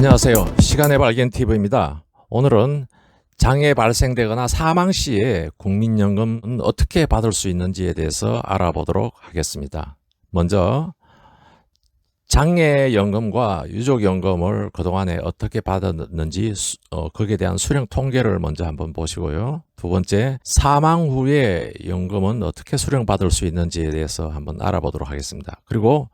안녕하세요. 시간의 발견 TV입니다. 오늘은 장애 발생되거나 사망 시에 국민연금은 어떻게 받을 수 있는지에 대해서 알아보도록 하겠습니다. 먼저 장애연금과 유족연금을 그동안에 어떻게 받았는지 수- 어, 거기에 대한 수령 통계를 먼저 한번 보시고요. 두 번째, 사망 후에 연금은 어떻게 수령받을 수 있는지에 대해서 한번 알아보도록 하겠습니다. 그리고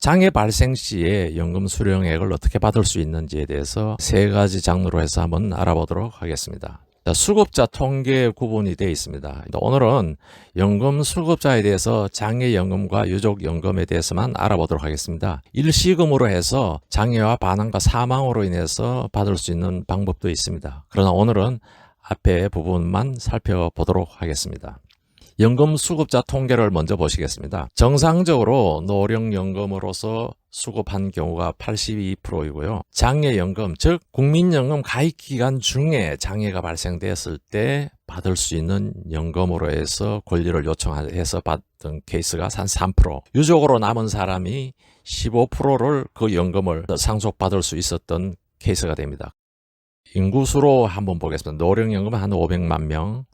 장애 발생 시에 연금 수령액을 어떻게 받을 수 있는지에 대해서 세 가지 장르로 해서 한번 알아보도록 하겠습니다. 자, 수급자 통계 구분이 되어 있습니다. 오늘은 연금 수급자에 대해서 장애연금과 유족연금에 대해서만 알아보도록 하겠습니다. 일시금으로 해서 장애와 반항과 사망으로 인해서 받을 수 있는 방법도 있습니다. 그러나 오늘은 앞에 부분만 살펴보도록 하겠습니다. 연금 수급자 통계를 먼저 보시겠습니다. 정상적으로 노령연금으로서 수급한 경우가 82%이고요. 장애연금, 즉 국민연금 가입 기간 중에 장애가 발생되었을 때 받을 수 있는 연금으로 해서 권리를 요청해서 받던 케이스가 한 3%, 유족으로 남은 사람이 15%를 그 연금을 상속받을 수 있었던 케이스가 됩니다. 인구수로 한번 보겠습니다. 노령연금은 한 500만 명,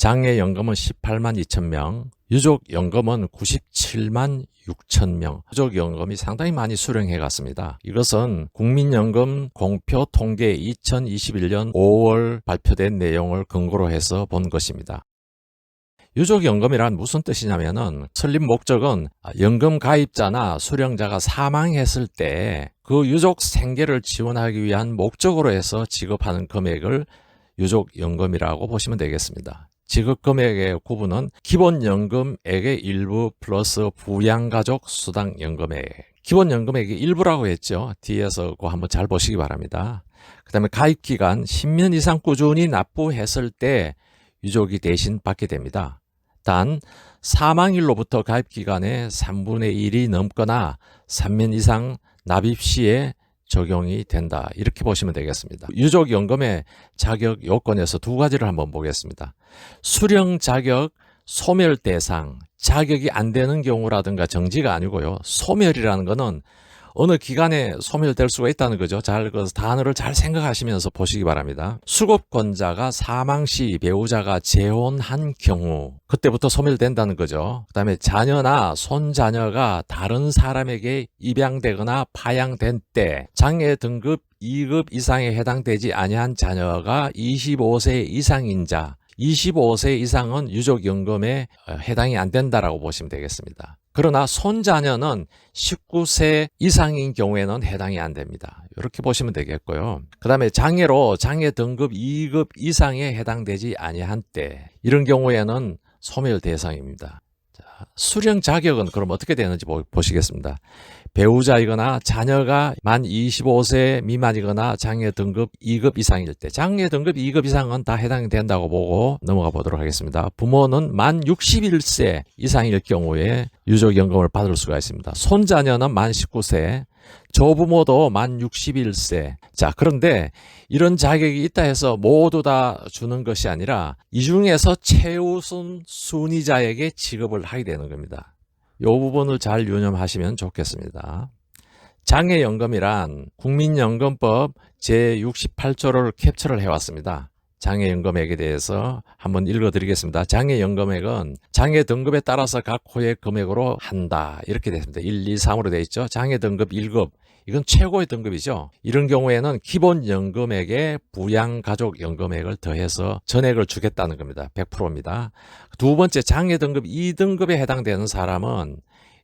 장애 연금은 18만 2천 명, 유족 연금은 97만 6천 명, 유족 연금이 상당히 많이 수령해 갔습니다. 이것은 국민연금 공표 통계 2021년 5월 발표된 내용을 근거로 해서 본 것입니다. 유족연금이란 무슨 뜻이냐면은 설립 목적은 연금 가입자나 수령자가 사망했을 때 그 유족 생계를 지원하기 위한 목적으로 해서 지급하는 금액을 유족연금이라고 보시면 되겠습니다. 지급 금액의 구분은 기본연금액의 일부 플러스 부양가족 수당연금액. 기본연금액의 일부라고 했죠. 뒤에서 그거 한번 잘 보시기 바랍니다. 그 다음에 가입기간 10년 이상 꾸준히 납부했을 때 유족이 대신 받게 됩니다. 단, 사망일로부터 가입기간의 3분의 1이 넘거나 3년 이상 납입 시에 적용이 된다. 이렇게 보시면 되겠습니다. 유족연금의 자격 요건에서 두 가지를 한번 보겠습니다. 수령 자격, 소멸 대상, 자격이 안 되는 경우라든가 정지가 아니고요. 소멸이라는 거는 어느 기간에 소멸될 수가 있다는 거죠. 잘, 그 단어를 잘 생각하시면서 보시기 바랍니다. 수급권자가 사망 시 배우자가 재혼한 경우, 그때부터 소멸된다는 거죠. 그 다음에 자녀나 손자녀가 다른 사람에게 입양되거나 파양된 때, 장애 등급 2급 이상에 해당되지 아니한 자녀가 25세 이상인 자, 25세 이상은 유족연금에 어, 해당이 안 된다라고 보시면 되겠습니다. 그러나 손자녀는 19세 이상인 경우에는 해당이 안 됩니다. 이렇게 보시면 되겠고요. 그 다음에 장애로 장애 등급 2급 이상에 해당되지 아니한 때 이런 경우에는 소멸 대상입니다. 자, 수령 자격은 그럼 어떻게 되는지 보- 보시겠습니다. 배우자이거나 자녀가 만 25세 미만이거나 장애 등급 2급 이상일 때 장애 등급 2급 이상은 다 해당이 된다고 보고 넘어가 보도록 하겠습니다. 부모는 만 61세 이상일 경우에 유족 연금을 받을 수가 있습니다. 손자녀는 만 19세 조부모도 만 61세. 자, 그런데 이런 자격이 있다 해서 모두 다 주는 것이 아니라 이 중에서 최우선 순위자에게 지급을 하게 되는 겁니다. 이 부분을 잘 유념하시면 좋겠습니다. 장애연금이란 국민연금법 제68조를 캡처를 해왔습니다. 장애연금액에 대해서 한번 읽어드리겠습니다. 장애연금액은 장애 등급에 따라서 각 호의 금액으로 한다. 이렇게 됐습니다. 1, 2, 3으로 되어 있죠. 장애 등급 1급. 이건 최고의 등급이죠. 이런 경우에는 기본 연금액에 부양 가족 연금액을 더해서 전액을 주겠다는 겁니다. 100%입니다. 두 번째 장애 등급 2등급에 해당되는 사람은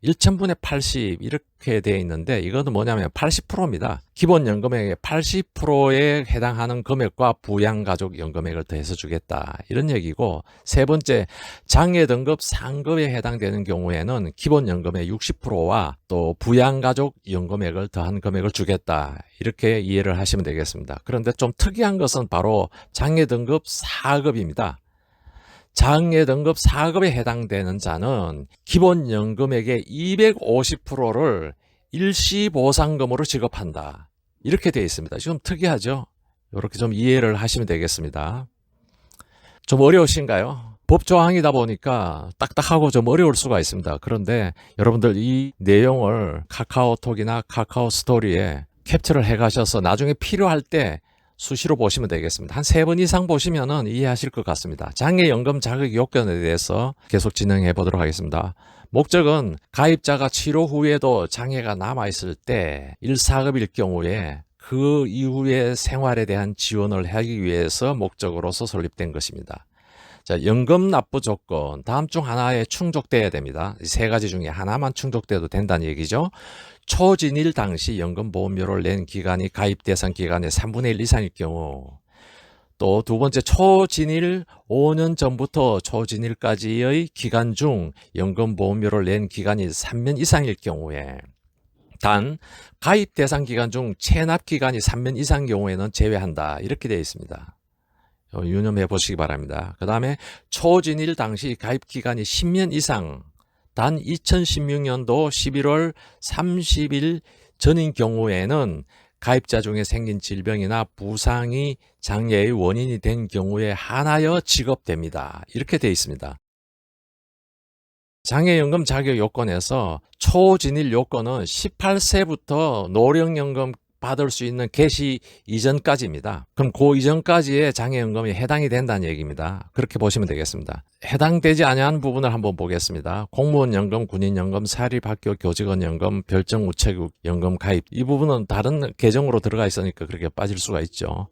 1천분의 80 이렇게 되어 있는데 이거는 뭐냐면 80%입니다. 기본 연금액의 80%에 해당하는 금액과 부양가족 연금액을 더해서 주겠다. 이런 얘기고 세 번째 장애 등급 상급에 해당되는 경우에는 기본 연금의 60%와 또 부양가족 연금액을 더한 금액을 주겠다. 이렇게 이해를 하시면 되겠습니다. 그런데 좀 특이한 것은 바로 장애 등급 4급입니다. 장애 등급 4급에 해당되는 자는 기본 연금액의 250%를 일시 보상금으로 지급한다. 이렇게 되어 있습니다. 좀 특이하죠? 이렇게 좀 이해를 하시면 되겠습니다. 좀 어려우신가요? 법 조항이다 보니까 딱딱하고 좀 어려울 수가 있습니다. 그런데 여러분들 이 내용을 카카오톡이나 카카오 스토리에 캡처를 해 가셔서 나중에 필요할 때 수시로 보시면 되겠습니다. 한 세 번 이상 보시면은 이해하실 것 같습니다. 장애연금 자격 요건에 대해서 계속 진행해 보도록 하겠습니다. 목적은 가입자가 치료 후에도 장애가 남아있을 때 1사급일 경우에 그 이후의 생활에 대한 지원을 하기 위해서 목적으로서 설립된 것입니다. 자, 연금 납부 조건 다음 중 하나에 충족돼야 됩니다. 이세 가지 중에 하나만 충족돼도 된다는 얘기죠. 초진일 당시 연금 보험료를 낸 기간이 가입 대상 기간의 3분의 1 이상일 경우 또 두 번째 초진일 5년 전부터 초진일까지의 기간 중 연금 보험료를 낸 기간이 3년 이상일 경우에 단 가입 대상 기간 중 체납 기간이 3년 이상 경우에는 제외한다 이렇게 되어 있습니다. 어, 유념해 보시기 바랍니다. 그 다음에 초진일 당시 가입 기간이 10년 이상 단 2016년도 11월 30일 전인 경우에는 가입자 중에 생긴 질병이나 부상이 장애의 원인이 된 경우에 한하여 지급됩니다. 이렇게 되어 있습니다. 장애연금 자격 요건에서 초진일 요건은 18세부터 노령연금 받을 수 있는 개시 이전까지입니다. 그럼 그 이전까지의 장애연금이 해당이 된다는 얘기입니다. 그렇게 보시면 되겠습니다. 해당되지 아니한 부분을 한번 보겠습니다. 공무원연금, 군인연금, 사립학교 교직원연금, 별정우체국연금 가입 이 부분은 다른 계정으로 들어가 있으니까 그렇게 빠질 수가 있죠.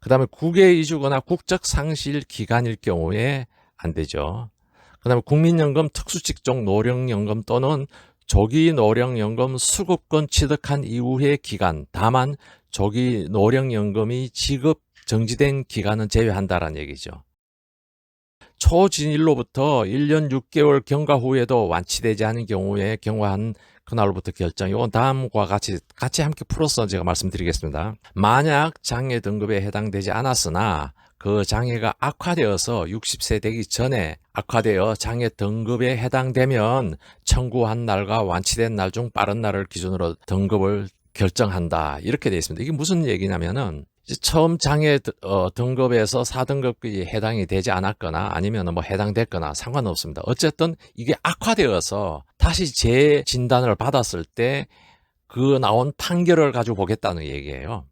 그 다음에 국외 이주거나 국적 상실 기간일 경우에 안 되죠. 그 다음에 국민연금, 특수직종 노령연금 또는 조기 노령연금 수급권 취득한 이후의 기간, 다만 조기 노령연금이 지급 정지된 기간은 제외한다라는 얘기죠. 초진일로부터 1년 6개월 경과 후에도 완치되지 않은 경우에 경과한 그날로부터 결정. 이건 다음과 같이 같이 함께 풀어서 제가 말씀드리겠습니다. 만약 장애 등급에 해당되지 않았으나 그 장애가 악화되어서 60세 되기 전에 악화되어 장애 등급에 해당되면 청구한 날과 완치된 날 중 빠른 날을 기준으로 등급을 결정한다. 이렇게 되어 있습니다. 이게 무슨 얘기냐면은 처음 장애 드- 어, 등급에서 4등급이 해당이 되지 않았거나 아니면 뭐 해당됐거나 상관없습니다. 어쨌든 이게 악화되어서 다시 재진단을 받았을 때 그 나온 판결을 가지고 보겠다는 얘기예요.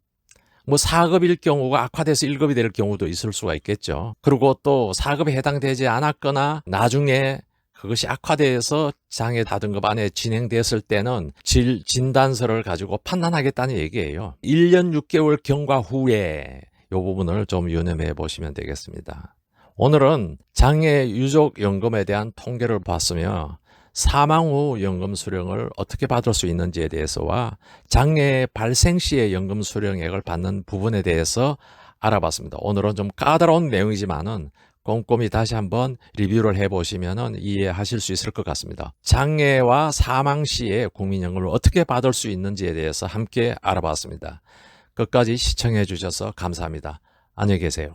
뭐 4급일 경우가 악화돼서 1급이 될 경우도 있을 수가 있겠죠. 그리고 또 4급에 해당되지 않았거나 나중에 그것이 악화돼서 장애 다등급 안에 진행됐을 때는 질 진단서를 가지고 판단하겠다는 얘기예요. 1년 6개월 경과 후에 이 부분을 좀 유념해 보시면 되겠습니다. 오늘은 장애 유족 연금에 대한 통계를 봤으며 사망 후 연금 수령을 어떻게 받을 수 있는지에 대해서와 장애 발생 시에 연금 수령액을 받는 부분에 대해서 알아봤습니다. 오늘은 좀 까다로운 내용이지만은 꼼꼼히 다시 한번 리뷰를 해보시면 이해하실 수 있을 것 같습니다. 장애와 사망 시에 국민연금을 어떻게 받을 수 있는지에 대해서 함께 알아봤습니다. 끝까지 시청해 주셔서 감사합니다. 안녕히 계세요.